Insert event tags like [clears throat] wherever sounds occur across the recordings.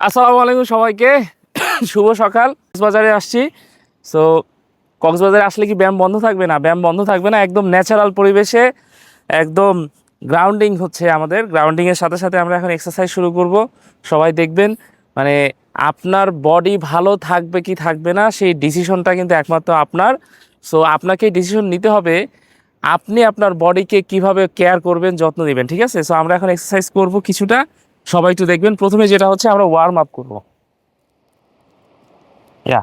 আসসালামু আলাইকুম সবাইকে। [coughs] শুভ সকাল। কক্সবাজারে আসছি। সো কক্সবাজারে আসলে কি ব্যায়াম বন্ধ থাকবে না? ব্যায়াম বন্ধ থাকবে না, একদম ন্যাচারাল পরিবেশে, একদম গ্রাউন্ডিং হচ্ছে আমাদের। গ্রাউন্ডিংয়ের সাথে সাথে আমরা এখন এক্সারসাইজ শুরু করব। সবাই দেখবেন মানে আপনার বডি ভালো থাকবে কি থাকবে না, সেই ডিসিশনটা কিন্তু একমাত্র আপনার। সো আপনাকে ডিসিশন নিতে হবে, আপনি আপনার বডিকে কীভাবে কেয়ার করবেন, যত্ন নেবেন, ঠিক আছে? সো আমরা এখন এক্সারসাইজ করব কিছুটা। সবাই একটু দেখবেন। প্রথমে যেটা হচ্ছে আমরা ওয়ার্ম আপ করব। ইয়া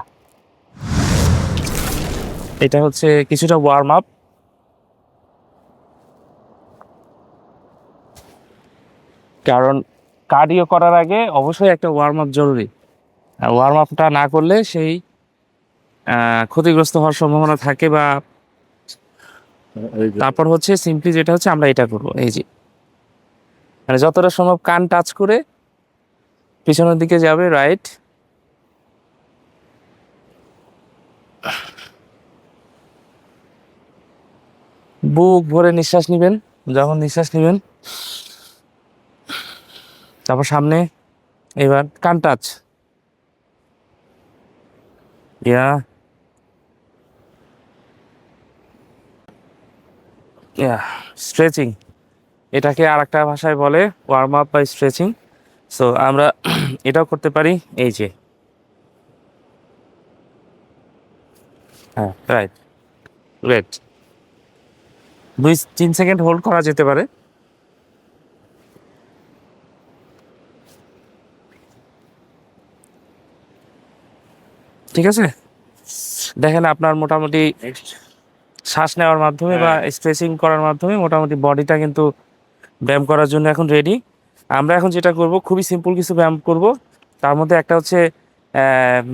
এটা হচ্ছে কিছুটা ওয়ার্ম আপ কারণ কার্ডিও করার আগে অবশ্যই একটা ওয়ার্ম আপ জরুরি। ওয়ার্ম আপটা না করলে সেই ক্ষতিগ্রস্ত হওয়ার সম্ভাবনা থাকে বা তারপর হচ্ছে সিম্পলি যেটা হচ্ছে আমরা এটা করব। এই যে মানে যতটা সম্ভব কান টাচ করে পিছনের দিকে যাবে রাইট বুক ভরে নিঃশ্বাস নেবেন, যখন নিঃশ্বাস নেবেন, তারপর সামনে, এবার কান টাচ ইয়া। ইয়া স্ট্রেচিং এটাকে আর একটা ভাষায় বলে ওয়ার্ম আপ বা স্ট্রেচিং সো আমরা [clears throat] এটাও করতে পারি এই যে। হ্যাঁ রাইট গ্রেট দুই তিন সেকেন্ড হোল্ড করা যেতে পারে। ঠিক আছে? দেখেন আপনার মোটামুটি শ্বাস নেওয়ার মাধ্যমে বা স্ট্রেচিং করার মাধ্যমে মোটামুটি বডিটা কিন্তু ব্যায়াম করার জন্য এখন রেডি আমরা এখন যেটা করব খুবই সিম্পল কিছু ব্যায়াম করব। তার মধ্যে একটা হচ্ছে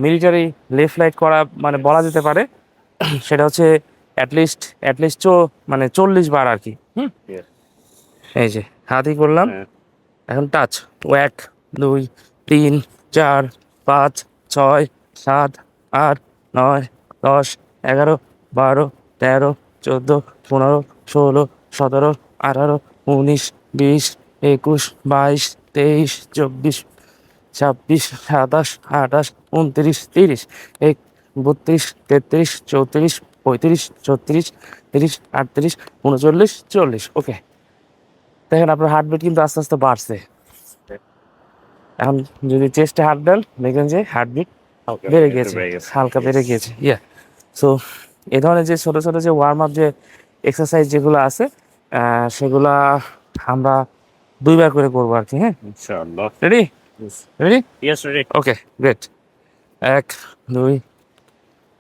মিলিটারি লেফট লাইট করা মানে বলা যেতে পারে। সেটা হচ্ছে অ্যাটলিস্ট অ্যাটলিস্ট চো মানে চল্লিশ বার আর কি। হুম? এই যে হাতই করলাম। হ্যাঁ। এখন টাচ এক দুই তিন চার পাঁচ ছয় সাত আট নয় দশ এগারো বারো তেরো চোদ্দ পনেরো ষোলো সতেরো আঠারো উনিশ বিশ একুশ বাইশ তেইশ চব্বিশ ছাব্বিশ সাতাশ আঠাশ উনত্রিশ তিরিশ এক বত্রিশ তেত্রিশ চৌত্রিশ পঁয়ত্রিশ ছত্রিশ তিরিশ আটত্রিশ উনচল্লিশ চল্লিশ ওকে। দেখেন আপনার হার্টবিট কিন্তু আস্তে আস্তে বাড়ছে। এখন যদি চেস্টে হার্ট দেন দেখবেন যে হার্টবিট বেড়ে গিয়েছে হালকা বেড়ে গিয়েছে ইয়া সো এ ধরনের যে ছোট ছোট যে ওয়ার্ম আপ যে এক্সারসাইজ যেগুলো আছে সেগুলা আমরা দুইবার করে করব আর কি হ্যাঁ? ইনশাআল্লাহ। Ready ready yes ready okay great এক দুই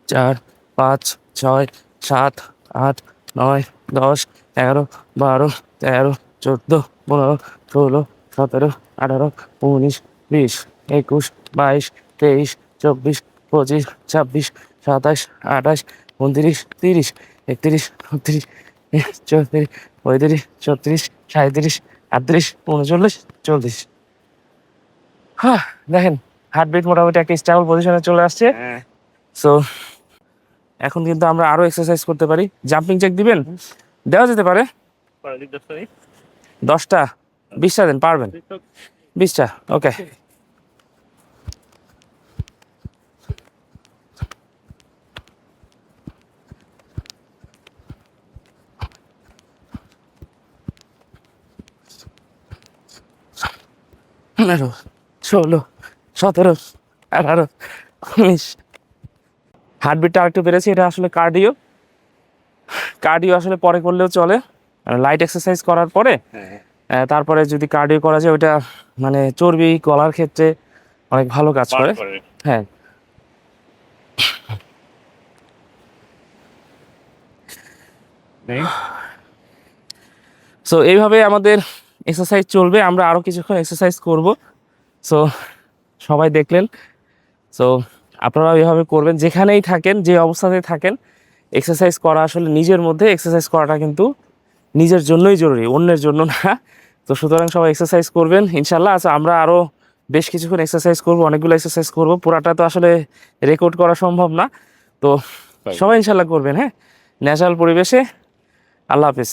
চার পাঁচ ছয় সাত আট নয় দশ এগারো বারো তেরো চোদ্দ পনেরো ষোলো সতেরো আঠারো উনিশ বিশ একুশ বাইশ তেইশ চব্বিশ পঁচিশ ছাব্বিশ সাতাশ আঠাশ উনত্রিশ তিরিশ একত্রিশ উনত্রিশ চৌত্রিশ পঁয়ত্রিশ ছত্রিশ সাঁত্রিশ আটত্রিশ উনচল্লিশ চল্লিশ। হ্যাঁ দেখেন হার্টবিট মোটামুটি একটা স্টেবল পজিশনে চলে আসছে। হ্যাঁ। সো এখন কিন্তু আমরা আরও এক্সারসাইজ করতে পারি। জাম্পিং চেক দিবেন? দেওয়া যেতে পারে। দশটা বিশটা দিন পারবেন। বিশটা। ওকে পনেরো ষোলো সতেরো আঠারো উনিশ। হার্টবিটটা আরেকটু বেড়েছে এটা আসলে কার্ডিও কার্ডিও আসলে পরে করলেও চলে। লাইট এক্সারসাইজ করার পরে হ্যাঁ তারপরে যদি কার্ডিও করা যায় ওইটা মানে চর্বি গলার ক্ষেত্রে অনেক ভালো কাজ করে। হ্যাঁ। সো এইভাবে আমাদের এক্সারসাইজ চলবে আমরা আরও কিছুক্ষণ এক্সারসাইজ করব। সো সবাই দেখলেন। সো আপনারা এভাবে করবেন যেখানেই থাকেন যে অবস্থাতে থাকেন এক্সারসাইজ করা আসলে নিজের মধ্যে এক্সারসাইজ করাটা কিন্তু নিজের জন্যই জরুরি অন্যের জন্য না। তো সুতরাং সবাই এক্সারসাইজ করবেন ইনশাল্লাহ আচ্ছা আমরা আরও বেশ কিছুক্ষণ এক্সারসাইজ করব অনেকগুলো এক্সারসাইজ করব। পুরাটা তো আসলে রেকর্ড করা সম্ভব না। তো সবাই ইনশাল্লাহ করবেন হ্যাঁ? ন্যাচারাল পরিবেশে। আল্লাহ হাফিজ।